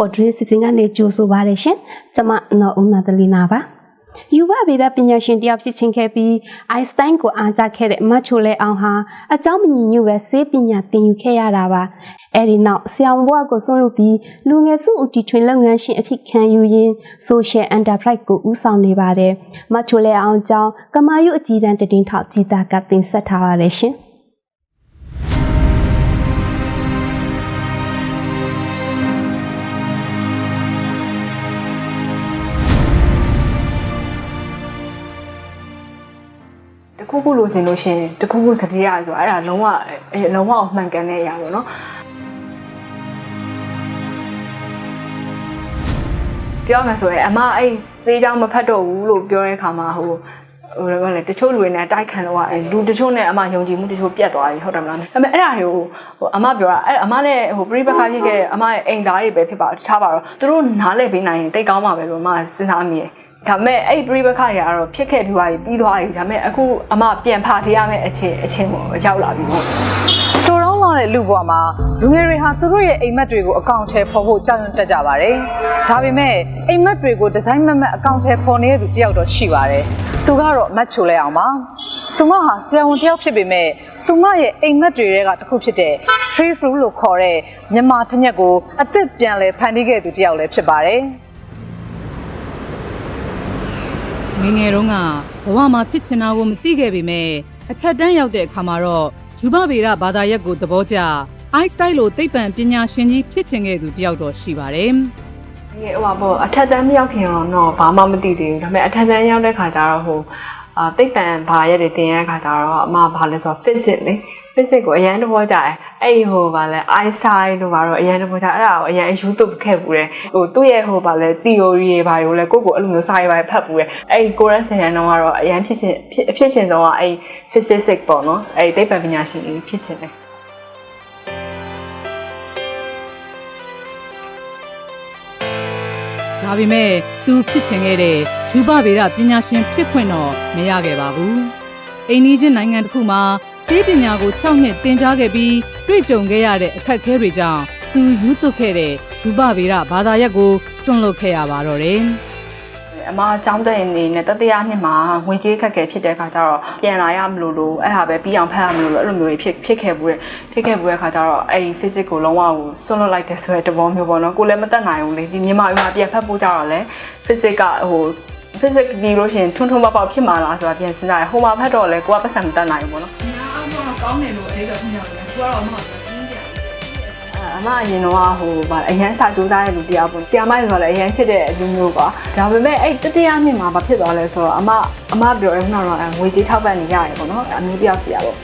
for Dream Season ကနေကြိုဆိုပါရရှင်။ကျွန်မနော်ဦးနာတလီနာပါ။ယူဝဗေဒပညာရှင်တယောက်ဖြစ်ချင်းခဲ့ပြီးအိုင်စတိုင်းကိုအားကျခဲ့တဲ့မတ်ချိုလဲအောင်ဟာအကြောင်းမညီညွတ်ပဲစေပညာသင်ယူခဲ့ရတာပါ။အဲဒီနောက်ဆရာဝန်ဘဝကိုဆွလုပ်ပြီးလူငယ်စုဦးတီထွင်လုပ်ငန်းရှင်အဖြစ်ခံယူရင်း Social Enterprise ကိုဦးဆောင်နေပါတယ်။မတ်ချိုလဲအောင်ကြောင့်ကမာယုအကြီးတန်းတည်င်းထောက်ကြည်တာကတင်ဆက်ထားပါရရှင်။ ခုခုလိုချင်လို့ရှရင်တခုခုစတိရဆိုအဲ့ဒါလုံးဝအဲ့လုံးဝမှန်ကန်တဲ့အရာပေါ့နော်ပြောမှဆိုရင်အမအဲ့စေးချောင်းမဖတ်တော့ဘူးလို့ပြောတဲ့အခါမှာဟိုဟိုလည်းလေတချို့လူတွေနဲ့တိုက်ခံတော့အဲ့လူတချို့နဲ့အမယုံကြည်မှုတချို့ပြတ်သွားပြီဟုတ်တယ်မလားဒါပေမဲ့အဲ့ဒါတွေကိုဟိုအမပြောတာအဲ့အမနဲ့ဟိုပြိပခါဖြစ်ခဲ့တဲ့အမရဲ့အိမ်သားတွေပဲဖြစ်ပါတခြားပါတော့သူတို့နားလည်ပေးနိုင်ရင်တိတ်ကောင်းပါပဲလို့အမစဉ်းစားမိတယ် ဒါပေမဲ့အဲ့ပြိပခါတွေကတော့ဖြစ်ခဲ့ပြီးသွားပြီပြီးသွားပြီဒါပေမဲ့အခုအမပြန်ဖာထရမယ့်အချိန်အချိန်ကိုရောက်လာပြီပေါ့တိုတောင်းလာတဲ့လူဘဝမှာလူငယ်တွေဟာသူတို့ရဲ့အိမ်မက်တွေကိုအကောင့်ထဲပေါ်ဖို့ကြောက်ရွံ့တက်ကြပါတယ်။ဒါပေမဲ့အိမ်မက်တွေကိုဒီဇိုင်းမက်မက်အကောင့်ထဲပေါ်နေတဲ့သူတယောက်တော့ရှိပါတယ်။သူကတော့မတ်ချိုလဲအောင်ပါ။သူမဟာဆရာဝန်တယောက်ဖြစ်ပေမဲ့သူမရဲ့အိမ်မက်တွေထဲကတစ်ခုဖြစ်တဲ့ tree fruit လို့ခေါ်တဲ့မြန်မာထညက်ကိုအသစ်ပြန်လဲဖန်တီးခဲ့သူတယောက်လည်းဖြစ်ပါတယ်။ ငယ်ငယ်တုန်းကဘဝမှာဖြစ်ချင်တာကိုမသိခဲ့ပေမဲ့အထက်တန်းရောက်တဲ့အခါမှာတော့ယူဘဗေဒဘာသာရပ်ကိုသဘောကျအိုင်းစတိုင်းလိုသိပ္ပံပညာရှင်ကြီးဖြစ်ချင်ခဲ့သူတယောက်တော့ရှိပါတယ်ဒီဟိုပါပေါ့အထက်တန်းမရောက်ခင်တော့ဘာမှမသိသေးဘူးဒါပေမဲ့အထက်တန်းရောက်တဲ့ခါကျတော့ဟိုအာသိပ္ပံဘာရက်တွေသင်ရတဲ့ခါကျတော့အမဘာလဲဆိုတော့ physics လေ physics ကိုအရန်တဘောကြတယ်အဲ့ဒီဟိုဘာလဲ Einstein တို့ဘာတော့အရန်တဘောကြအဲ့ဒါကိုအရန် YouTube ခဲ့ပူတယ်ဟိုသူ့ရဲ့ဟိုဘာလဲ theory တွေဘာတွေလဲကိုကိုအဲ့လိုမျိုးစာရေးပါဖတ်ပူတယ်အဲ့ဒီကိုရန်ဆန်ရန်တော့ကတော့အရန်ဖြစ်ချင်ဖြစ်ချင်တော့အဲ့ physics ပေါ့နော်အဲ့သိပ္ပံပညာရှင်ကြီးဖြစ်ချင်တယ်။ဒါပေမဲ့သူဖြစ်ချင်ခဲ့တဲ့ယူဘဗေဒပညာရှင်ဖြစ်ခွင့်တော့မရခဲ့ပါဘူး။အိန္ဒိချင်းနိုင်ငံတစ်ခုမှာ စေပညာကို6နှစ်သင်ကြားခဲ့ပြီးတွေ့ကြုံခဲ့ရတဲ့အခက်အခဲတွေကြောင့်သူယူသွတ်ခဲ့တဲ့ယူဘဗေဒဘာသာရပ်ကိုစွန့်လွတ်ခဲ့ရပါတော့တယ်။အမအကြောင်းတဲ့အနေနဲ့တတိယနှစ်မှာငွေကြေးခက်ခဲဖြစ်တဲ့အခါကျတော့ပြန်လာရမလို့လို့အဲ့ဟာပဲပြီးအောင်ဖတ်ရမလို့လို့အဲ့လိုမျိုးတွေဖြစ်ဖြစ်ခဲ့ဘူးတဲ့ဖြစ်ခဲ့ဘူးတဲ့အခါကျတော့အဲ့ဒီ physics ကိုလုံးဝကိုဆွန့်လွတ်လိုက်တဲ့ဆိုတဲ့သဘောမျိုးပေါ့နော်ကိုလည်းမတတ်နိုင်ဘူးလေဒီမြန်မာပြည်မှာပြန်ဖတ်ဖို့ကြတော့လေ physics ကဟို physics ပြီးလို့ရှိရင်ထွန်းထွန်းပေါက်ပေါက်ဖြစ်မှာလားဆိုတာပြန်စဉ်းစားရဟိုမှာဖတ်တော့လေကိုကပတ်စံမတတ်နိုင်ဘူးပေါ့နော် အမအရင်တော့ဟိုဗာအရန်စာကြိုးစားတဲ့လူတယောက်ပေါ့ဆီယာမိုင်းဆိုတော့လည်းအရန်ချစ်တဲ့လူမျိုးပါဒါပေမဲ့အဲ့တတိယနှစ်မှာဘာဖြစ်သွားလဲဆိုတော့အမအမပြောရဲခုနကတော့ငွေကြေးထောက်ပံ့နေရတယ်ပေါ့နော်အမျိုးတယောက်စီရပေါ့ဒါ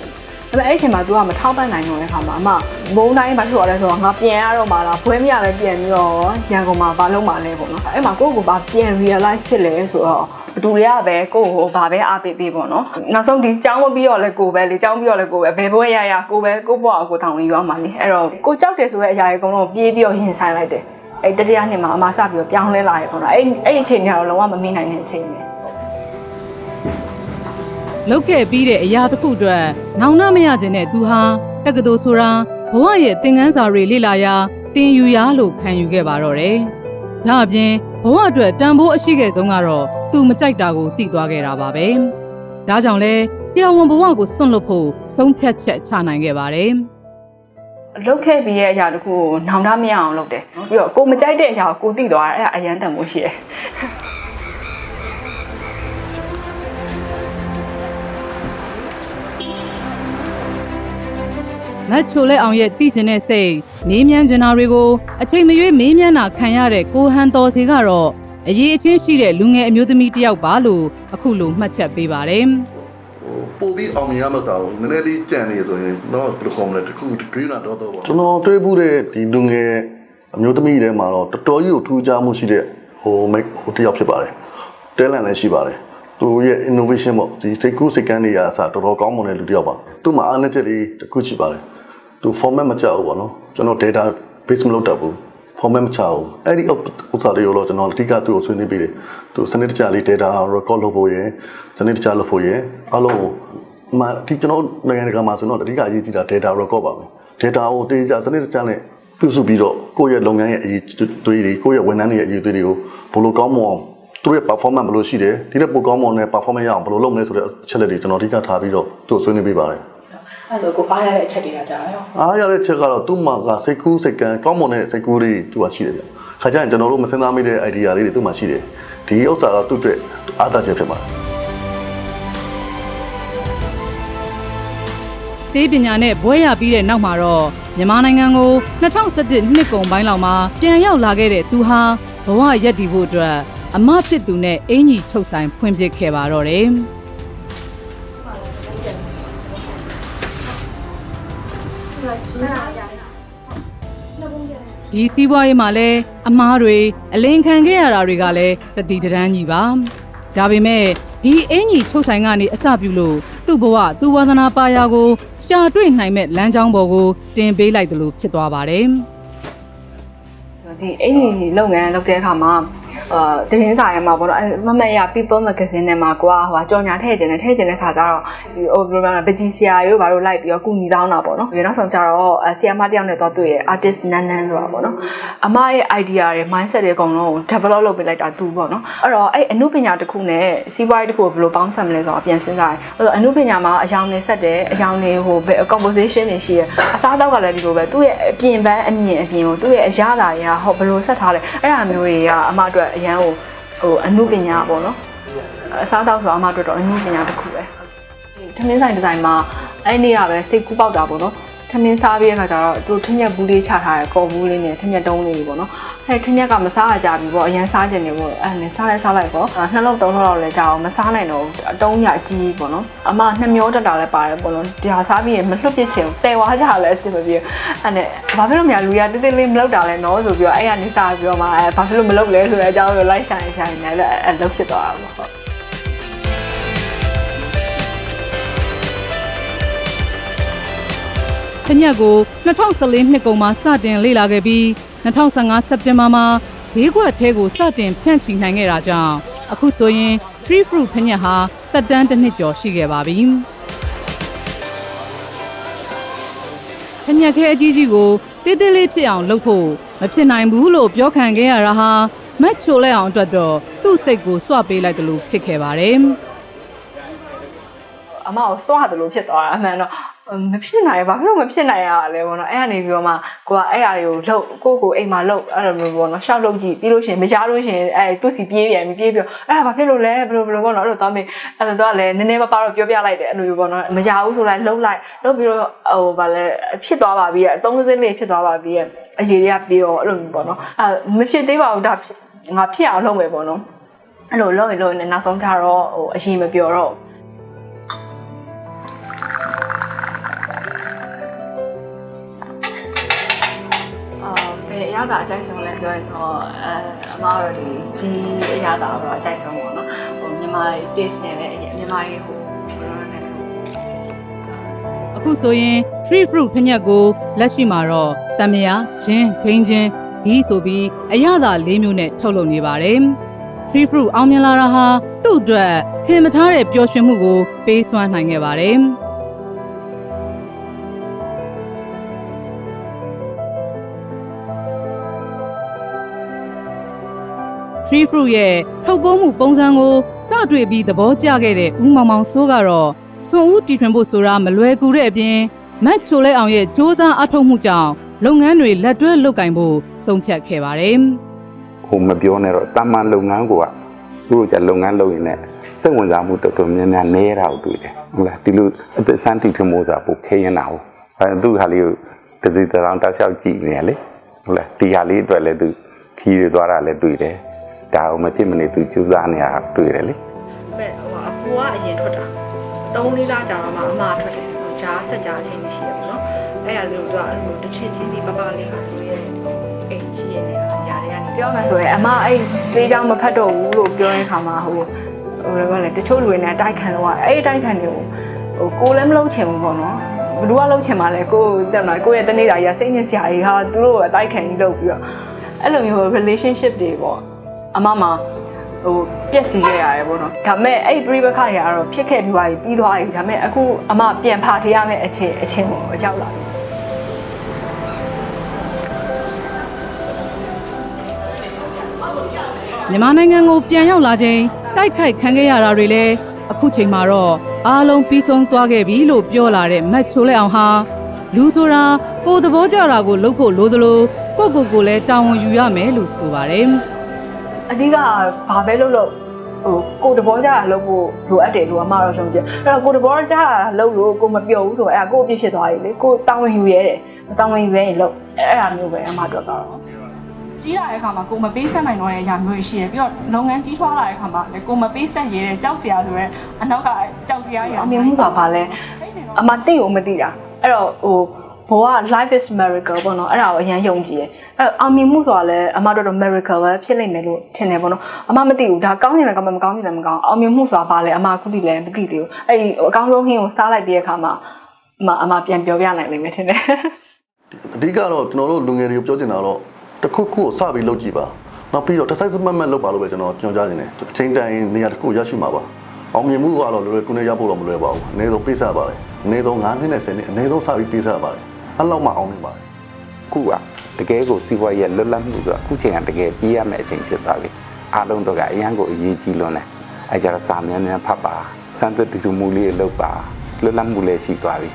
ပေမဲ့အဲ့အချိန်မှာ तू ကမထောက်ပံ့နိုင်တော့တဲ့ခါမှာအမဘုံတိုင်းဘာဖြစ်သွားလဲဆိုတော့ငါပြန်ရတော့မှလားဘွဲမရပဲပြန်ပြီးတော့ရန်ကုန်မှာဘာလုပ်မှလဲပေါ့နော်အဲ့မှာကိုယ့်ကိုယ်ဘာပြန် realize ဖြစ်လဲဆိုတော့ ဘသူတွေကပဲကိုယ့်ကိုဘာပဲအားပေးပေးပေါ့နော်နောက်ဆုံးဒီចောင်းမပြီးတော့လဲကိုယ်ပဲလေចောင်းပြီးတော့လဲကိုယ်ပဲဘယ်ဘွဲရရကိုယ်ပဲကိုယ့်ဘဝကိုတောင်းဝင်ရောက်မှာလေအဲ့တော့ကိုကြောက်တယ်ဆိုတဲ့အရာတွေအကုန်လုံးပြေးပြီးတော့ရင်ဆိုင်လိုက်တယ်အဲ့တတိယနှစ်မှာအမစပြီးတော့ပြောင်းလဲလာရပေါ့နော်အဲ့အဲ့အချိန်ကျတော့လုံးဝမမေ့နိုင်တဲ့အချိန်ပဲလောက်ခဲ့ပြီးတဲ့အရာတစ်ခုအတွက်နောင်နာမရခြင်းနဲ့သူဟာတက္ကသိုလ်ဆိုတာဘဝရဲ့သင်ခန်းစာတွေလေ့လာရာသင်ယူရာလို့ခံယူခဲ့ပါတော့တယ်။ဒါအပြင်ဘဝအတွက်တန်ဖိုးအရှိခဲ့ဆုံးကတော့ သူမကြိုက်တာကိုသိသွားခဲ့တာပါပဲ။ဒါကြောင့်လဲဆရာဝန်ဘဝကိုစွန့်လွတ်ဖို့ဆုံးဖြတ်ချက်ချနိုင်ခဲ့ပါတယ်။လုတ်ခဲ့ပြီးရဲ့အရာတခုကိုနောင်တမရအောင်လုပ်တယ်ပြီးတော့ကိုမကြိုက်တဲ့အရာကိုကိုသိသွားတယ်အဲ့ဒါအရန်တန်ဖို့ရှိတယ်မတ်ချိုလက်အောင်ရဲ့တည်ချင်တဲ့စိတ်မေးမြန်းကျင်တာတွေကိုအချိန်မရွေးမေးမြန်းတာခံရတဲ့ကိုဟန်တော်စီကတော့ အရေးအချင်းရှိတဲ့လူငယ်အမျိုးသမီးတစ်ယောက်ပါလို့အခုလိုမှတ်ချက်ပေးပါတယ်ဟိုပို့ပြီးအောင်မြင်ရမှာစားဘူးနည်းနည်းလေးကြံနေဆိုရင်တော့ဘယ်လိုခေါ်မလဲတခုဂရီနာတော့တော့ပေါ့ကျွန်တော်တွေ့ဘူးတဲ့ဒီလူငယ်အမျိုးသမီးတွေမှာတော့တော်တော်ကြီးကိုထူးခြားမှုရှိတဲ့ဟိုမိတ်ဟိုတယောက်ဖြစ်ပါတယ်တဲလန်လည်းရှိပါတယ်သူရဲ့ innovation ပေါ့ဒီစိတ်ကူးစိတ်ကန်းတွေကအစားတော်တော်ကောင်းမွန်တဲ့လူတယောက်ပါသူ့မှာအားနည်းချက်လေးတစ်ခုရှိပါတယ်သူ format မကြောက်ဘူးပေါ့နော်ကျွန်တော် data base မလုပ်တတ်ဘူး format မချဘူးအဲ့ဒီဥစ္စာတွေကိုတော့ကျွန်တော်အဓိကသူ့ကိုဆွေးနွေးပြီးတယ်သူစနစ်တကျလေး data record လုပ်ဖို့ရယ်စနစ်တကျလုပ်ဖို့ရယ်အလုံးမဒီကျွန်တော်နိုင်ငံတကာမှာဆိုတော့အဓိကအရေးကြီးတာ data record ပါပဲ data ကိုတေးကြစနစ်တကျနဲ့ပြုစုပြီးတော့ကိုယ့်ရဲ့လုပ်ငန်းရဲ့အရေးသွေးတွေကိုယ့်ရဲ့ဝန်ထမ်းတွေရဲ့အရေးသွေးတွေကိုဘယ်လိုကောင်းမွန်အောင်သူတို့ရဲ့ performance ဘယ်လိုရှိတယ်ဒီတဲ့ပိုကောင်းမွန်တဲ့ performance ရအောင်ဘယ်လိုလုပ်မလဲဆိုတဲ့အချက်လက်တွေကျွန်တော်အဓိကထားပြီးတော့သူ့ကိုဆွေးနွေးပေးပါတယ် အဲ့ဆိုကိုအားရတဲ့အချက်တွေကကြာရောအားရတဲ့ချက်ကတော့သူ့မှာကစိတ်ကူးစိတ်ကံကောင်းမွန်တဲ့စိတ်ကူးလေးသူ့မှာရှိတယ်ဗျခါကျရင်ကျွန်တော်တို့မစင်သားမိတဲ့ idea လေးတွေသူ့မှာရှိတယ်ဒီဥစ္စာကသူ့အတွက်အားသာချက်ဖြစ်ပါတယ်ဆေးပညာနဲ့ဘွဲရပြီးတဲ့နောက်မှာတော့မြန်မာနိုင်ငံကို2017နှစ်ကုန်ပိုင်းလောက်မှာပြန်ရောက်လာခဲ့တဲ့သူဟာဘဝရက်တည်ဖို့အတွက်အမဖြစ်သူနဲ့အင်ကြီးချုပ်ဆိုင်ဖွင့်ပြခဲ့ပါတော့တယ်။ ဒီစီးပွားရေးမှာလည်းအမားတွေအလင်းခံခဲ့ရတာတွေကလည်းတတိတရန်ကြီးပါဒါပေမဲ့ဒီအင်ကြီးချုပ်ဆိုင်ကနေအစပြုလို့သူ့ဘဝသူ့ဝါသနာပါရာကိုရှာတွေ့နိုင်မဲ့လမ်းကြောင်းပေါ်ကိုတင်ပေးလိုက်တယ်လို့ဖြစ်သွားပါတယ်ဒီအင်ကြီးလုပ်ငန်းလုပ်တဲ့အခါမှာ အာတရင်စာရဲမှာပေါ့နော်အဲ့မမတ်ရ People Magazine နဲ့မှာကိုကဟိုကြော်ညာထည့်ခြင်းနဲ့ထည့်ခြင်းတဲ့ခါကျတော့ဒီဟိုဘယ်လိုလဲပကြီးဆရာရိုးဘာလို့လိုက်ပြီးတော့ကုညီတောင်းတာပေါ့နော်ပြီးနောက်ဆုံးကျတော့ဆရာမတယောက်နဲ့တော့တွေ့ရ artist နန်းနန်းဆိုတာပေါ့နော်အမရဲ့ idea တွေ mindset တွေအကုန်လုံးကို develop လုပ်ပေးလိုက်တာသူပေါ့နော်အဲ့တော့အဲ့အမှုပညာတစ်ခုနဲ့စီးပွားရေးတစ်ခုကိုဘယ်လိုပေါင်းစပ်မလဲဆိုတော့ပြန်စဉ်းစားရင်အဲ့တော့အမှုပညာမှာအယောင်တွေဆက်တယ်အယောင်တွေဟို composition တွေရှိရအစားအသောက်ကလည်းဒီလိုပဲသူ့ရဲ့အပြင်ပန်းအမြင်အပြင်ကိုသူ့ရဲ့အရာသာတွေကဟောဘယ်လိုဆက်ထားလဲအဲ့ဒါမျိုးတွေကအမအတွက်အရန်ဟိုဟိုအမှုပညာပေါ့နော်အစားအသောက်ဆိုတော့အမအတွက်တော့အမှုပညာတစ်ခုပဲထမင်းဆိုင်ဒီဇိုင်မှာအဲ့နေ့ကပဲစိတ်ကူးပေါက်တာပေါ့နော် ထမင်းစားပြီးတဲ့အခါကျတော့သူထညက်ဘူးလေးချထားတယ်ကော်ဘူးလေးနဲ့ထညက်တုံးလေးပေါ့နော်ဟဲ့ထညက်ကမစားရကြပြီပေါ့အရန်စားကျင်နေပေါ့အဲ့နဲ့စားလိုက်စားလိုက်ပေါ့နှလုံးသုံးလောက်လည်းကြာအောင်မစားနိုင်တော့အတုံးရအကြီးပေါ့နော်အမနှမျောတက်တာလည်းပါတယ်ပေါ့နော်ဒီဟာစားပြီးရင်မလွတ်ပြစ်ချင်တဲဝါကြလည်းအဆင်မပြေအဲ့နဲ့ဘာဖြစ်လို့များလူရတိတိလေးမလုပ်တာလဲနော်ဆိုပြီးတော့အဲ့ကနေစားပြီးတော့မှအဲဘာဖြစ်လို့မလုပ်လဲဆိုတဲ့အကြောင်းကိုလိုက်ရှာရင်ရှာရင်လည်းအဲ့လုပ်ဖြစ်သွားတာပေါ့ တ်တညက်ကို2014နှစ်ကုန်မှာစတင်လေ့လာခဲ့ပြီး2015စက်တင်ဘာမှာဈေးကွက်ထဲကိုစတင်ဖြန့်ချီနိုင်ခဲ့တာကြောင့်အခုဆိုရင် Tree Fruit ဖညက်ဟာတက်တန်းတစ်နှစ်ကျော်ရှိခဲ့ပါပြီ။ဖညက်ခဲအကြီးကြီးကိုတေးသေးလေးဖြစ်အောင်လုပ်ဖို့မဖြစ်နိုင်ဘူးလို့ပြောခံခဲ့ရတာဟာမတ်ချိုလိုက်အောင်အတွက်တော့သူ့စိတ်ကိုစွပေးလိုက်တယ်လို့ဖြစ်ခဲ့ပါတယ်။အမကိုစွရတယ်လို့ဖြစ်သွားတာအမှန်တော့ မဖြစ်နိုင်ဘာဖြစ်လို့မဖြစ်နိုင်ရလဲပေါ့နော်အဲ့ကနေပြီးတော့မှကိုကအဲ့အရာတွေကိုလှုပ်ကိုကိုအိမ်မှာလှုပ်အဲ့လိုမျိုးပေါ့နော်ရှောက်လှုပ်ကြည့်ပြီးလို့ရှိရင်မကြားလို့ရှိရင်အဲ့သူ့စီပြေးပြန်ပြီးပြေးပြီးတော့အဲ့ဒါဘာဖြစ်လို့လဲဘယ်လိုဘယ်လိုပေါ့နော်အဲ့လိုသွားမေးအဲ့တော့လည်းနည်းနည်းပါးပါတော့ပြောပြလိုက်တယ်အဲ့လိုမျိုးပေါ့နော်မကြားဘူးဆိုလိုက်လှုပ်လိုက်လှုပ်ပြီးတော့ဟိုဗာလဲဖြစ်သွားပါပြီအသုံးစင်းလေးဖြစ်သွားပါပြီအရေးတွေကပြေတော့အဲ့လိုမျိုးပေါ့နော်အဲ့မဖြစ်သေးပါဘူးဒါငါဖြစ်အောင်လုပ်မယ်ပေါ့နော်အဲ့လိုလုပ်ရင်လုပ်ရင်နောက်ဆုံးကျတော့ဟိုအရင်မပြောတော့ ယ်အရသာအကြိုက်ဆုံးလဲပြောရင်တော့အဲအမားတို့ဒီစီအရသာတော့အကြိုက်ဆုံးပေါ့နော်ဟိုမြန်မာ taste နဲ့လည်းမြန်မာရေးဟိုဘယ်လိုလဲအခုဆိုရင် tree fruit ဖညက်ကိုလက်ရှိမှာတော့တမယာချင်းဂိန်းချင်းဇီးဆိုပြီးအရသာ၄မျိုးနဲ့ထုတ်လုပ်နေပါတယ်။ tree fruit အောင်မြင်လာတာဟာသူ့အတွက်ထင်မထားတဲ့ပျော်ရွှင်မှုကိုပေးစွမ်းနိုင်ခဲ့ပါတယ်။ tree fruit ရဲ့ထုတ်ပိုးမှုပုံစံကိုစတွေ့ပြီးသဘောကျခဲ့တဲ့ဦးမောင်မောင်စိုးကတော့စွန်ဦးတီထွင်ဖို့ဆိုတာမလွယ်ကူတဲ့အပြင်မတ်ချိုလဲအောင်ရဲ့စ조사အထုတ်မှုကြောင့်လုပ်ငန်းတွေလက်တွဲလုပ်ကင်ဖို့ဆုံးဖြတ်ခဲ့ပါတယ် ဟိုမပြောနဲ့တော့တာမန်လုပ်ငန်းကသူတို့じゃလုပ်ငန်းလုပ်ရင်လည်းစိတ်ဝင်စားမှုတော်တော်များများနေတာကိုတွေ့တယ်ဟုတ်လားဒီလိုအသက်ဆန်းတီထမိုးစားပို့ခဲရင်တာဟုတ်အဲသူဟာလေးကိုတစ်စီတစ်ရောင်းတောက်လျှောက်ကြည့်နေရလေဟုတ်လားဒီဟာလေးအတွက်လည်းသူခီးရသွားတာလည်းတွေ့တယ် ဒါအောင်မဖြစ်မနေသူကြိုးစားနေတာတွေ့တယ်လေမဲ့ဟိုအကူကအရင်ထွက်တာ၃လေးလကြာမှအမထွက်တယ်ဟိုဂျားဆက်ဂျားအချိန်ရှိရပါတော့အဲ့ရလေးတို့ကဟိုတစ်ချက်ချင်းဒီပပလေးကတို့ရဲ့အိမ်ရှိရနေတာຢာတွေကနေပြောမှဆိုရင်အမအဲ့ဈေးကြောင်းမဖတ်တော့ဘူးလို့ပြောရင်ခါမှာဟိုဟိုလည်းဘာလဲတချို့လူတွေနဲ့တိုက်ခံတော့အဲ့တိုက်ခံတွေကိုဟိုကိုလည်းမလုံးချင်ဘူးပေါ့နော်ဘယ်သူကလုံးချင်မှလဲကိုတက်လာကိုရဲ့တနေ့တာကြီးကစိတ်ညစ်စရာကြီးဟာသူတို့အတိုက်ခံကြီးလုပ်ပြီးတော့အဲ့လိုမျိုး relationship တွေပေါ့ အမမှာဟိုပြက်စီခဲ့ရတယ်ပေါ့နော်ဒါပေမဲ့အဲ့ပြိပခတွေကတော့ဖြစ်ခဲ့ပြီးသွားပြီပြီးသွားပြီဒါပေမဲ့အခုအမပြန်ဖာထရမယ့်အချိန်အချိန်ကိုရောက်လာပြီမြန်မာနိုင်ငံကိုပြန်ရောက်လာချိန်တိုက်ခိုက်ခံခဲ့ရတာတွေလည်းအခုချိန်မှာတော့အားလုံးပြီးဆုံးသွားခဲ့ပြီလို့ပြောလာတဲ့မတ်ချိုလက်အောင်ဟာလူဆိုတာကိုယ်သဘောကြတာကိုလုပ်ဖို့လိုသလိုကိုယ့်ကိုယ်ကိုလည်းတာဝန်ယူရမယ်လို့ဆိုပါတယ် အဓိကဘာပဲလုပ်လို့ဟိုကိုယ်တဘောကြတာလုပ်ဖို့လိုအပ်တယ်လို့အမတော့ဆုံးချက်အဲ့တော့ကိုယ်တဘောကြတာလုပ်လို့ကိုမပြောဘူးဆိုတော့အဲ့ဒါကိုအပြစ်ဖြစ်သွားပြီလေကိုတာဝန်ယူရဲတယ်တာဝန်ယူရဲရင်လုပ်အဲ့ဒါမျိုးပဲအမတို့ကတော့ကြီးလာတဲ့အခါမှာကိုမပေးဆက်နိုင်တော့တဲ့အရာမျိုးတွေရှိတယ်ပြီးတော့လုပ်ငန်းကြီးထွားလာတဲ့အခါမှာလည်းကိုမပေးဆက်ရဲတဲ့ကြောက်စရာဆိုရဲအနောက်ကကြောက်တရားတွေအမြင်မှုဆိုတာဘာလဲအမသိကိုမသိတာအဲ့တော့ဟို ဘဝ life is miracle ပေါ့နော်အဲ့ဒါကိုအရင်ယုံကြည်တယ်အဲ့တော့အောင်မြင်မှုဆိုတာလည်းအမတို့တော့ miracle ပဲဖြစ်နိုင်မယ်လို့ထင်တယ်ပေါ့နော်အမမသိဘူးဒါကောင်းရင်လည်းကောင်းမယ်မကောင်းရင်လည်းမကောင်းအောင်မြင်မှုဆိုတာဘာလဲအမအခုထိလည်းမသိသေးဘူးအဲ့ဒီအကောင်းဆုံးဟင်းကိုစားလိုက်ပြီးတဲ့အခါမှာအမအမပြန်ပြောပြနိုင်လိမ့်မယ်ထင်တယ်အဓိကတော့ကျွန်တော်တို့လူငယ်တွေကိုပြောချင်တာတော့တစ်ခုခုကိုစပြီးလုပ်ကြည့်ပါနောက်ပြီးတော့တစ်ဆိုင်စမတ်မတ်လုပ်ပါလို့ပဲကျွန်တော်ညွှန်ကြားနေတယ်အချိန်တိုင်းနေရာတစ်ခုရရှိမှာပါအောင်မြင်မှုကတော့လွယ်လွယ်ကူနဲ့ရဖို့တော့မလွယ်ပါဘူးအနည်းဆုံးပေးစားပါတယ်အနည်းဆုံး9နှစ်နဲ့10နှစ်အနည်းဆုံးစပြီးပေးစားပါတယ် အဲ့လောက်မှအောင်မြင်ပါတယ်ခုကတကယ်ကိုစီးပွားရေးလွတ်လပ်မှုဆိုတာအခုချိန်ကတကယ်ပြီးရမယ့်အချိန်ဖြစ်သွားပြီအားလုံးတော့ကအရန်ကိုအရေးကြီးလွန်းတယ်အဲကြတော့စာများများဖတ်ပါစမ်းသပ်တူတူမှုလေးတွေလုပ်ပါလွတ်လပ်မှုလည်းရှိသွားပြီ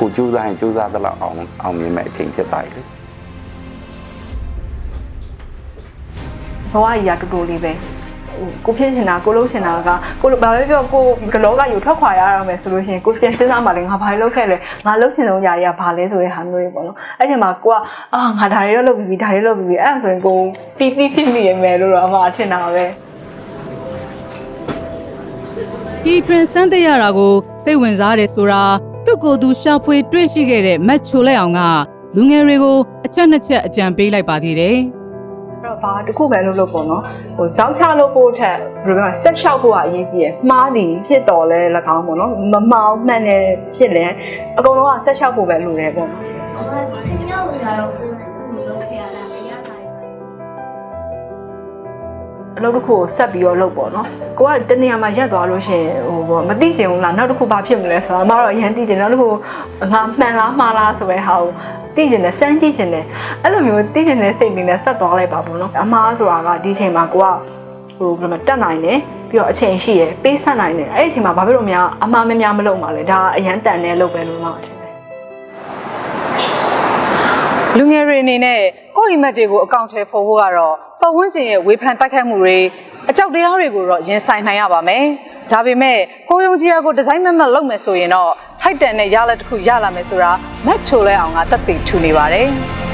ကိုကြိုးစားရင်ကြိုးစားသလောက်အောင်အောင်မြင်မယ့်အချိန်ဖြစ်သွားပြီလေဘဝကြီးကတူတူလေးပဲဟို ကိုဖြစ်နေတာကိုလုပ်နေတာကကိုဘာပဲပြောကိုဂလောကယူထွက်ခွာရရမယ်ဆိုလို့ရှိရင်ကိုပြန်စဉ်းစားမှလည်းငါဘာလုပ်ခဲ့လဲငါလုပ်ချင်ဆုံးຢာတွေကဘာလဲဆိုတဲ့ဟာမျိုးတွေပေါ့နော်အဲ့ဒီမှာကိုကအာငါဒါတွေတော့လုပ်ပြီးပြီဒါတွေလုပ်ပြီးပြီအဲ့ဒါဆိုရင်ကိုပီပီဖြစ်မိရမယ်လို့တော့အမှထင်တာပဲဒီ trend စမ်းသပ်ရတာကိုစိတ်ဝင်စားတယ်ဆိုတာသူ့ကိုယ်သူရှာဖွေတွေ့ရှိခဲ့တဲ့မတ်ချိုလက်အောင်ကလူငယ်တွေကိုအချက်နှစ်ချက်အကြံပေးလိုက်ပါသေးတယ်အဲ့တော့ ဘာတစ်ခုပဲလုပ်လို့ပေါ့နော်ဟိုဇောက်ချလို့ပို့ထက်ဘယ်လိုပြောဆက်လျှောက်ဖို့ကအရေးကြီးတယ်မှားသည်ဖြစ်တော်လဲ၎င်းပေါ့နော်မမောင်းမှန်တယ်ဖြစ်လဲအကုန်လုံးကဆက်လျှောက်ဖို့ပဲလိုတယ်ပေါ့နော်ဟုတ်ကဲ့ခင်ဗျားတို့ကတော့ အလုပ်တစ်ခုကိုဆက်ပြီးတော့လုပ်ပေါ့နော်ကိုကတနေရာမှာရက်သွားလို့ရှိရင်ဟိုပေါ့မသိချင်ဘူးလားနောက်တစ်ခုဘာဖြစ်မလဲဆိုတော့အမတော့အရင်သိချင်နောက်တစ်ခုငါမှန်လားမှားလားဆိုတဲ့ဟာကိုသိချင်တယ်စမ်းကြည့်ချင်တယ်အဲ့လိုမျိုးသိချင်တဲ့စိတ်လေးနဲ့ဆက်သွားလိုက်ပါပေါ့နော်အမားဆိုတာကဒီချိန်မှာကိုကဟိုဘယ်လိုမတက်နိုင်တယ်ပြီးတော့အချိန်ရှိရယ်ပေးဆက်နိုင်တယ်အဲ့ဒီအချိန်မှာဘာဖြစ်လို့များအမားမများမလုပ်မှာလဲဒါအရန်တန်တဲ့လုပ်ပဲလို့မှထင်တယ် လူငယ်တွေအနေနဲ့ကိုယ့်အိမ်မက်တွေကိုအကောင့်ထဲပေါ်ဖို့ကတော့ပတ်ဝန်းကျင်ရဲ့ဝေဖန်တိုက်ခိုက်မှုတွေအကြောက်တရားတွေကိုတော့ရင်ဆိုင်နိုင်ရပါမယ်။ဒါပေမဲ့ကိုယုံကြည်ရကိုဒီဇိုင်းမတ်မတ်လုပ်မယ်ဆိုရင်တော့ထိုက်တန်တဲ့ရလဒ်တစ်ခုရလာမယ်ဆိုတာမတ်ချိုလဲအောင်ကသက်သေထူနေပါတယ်။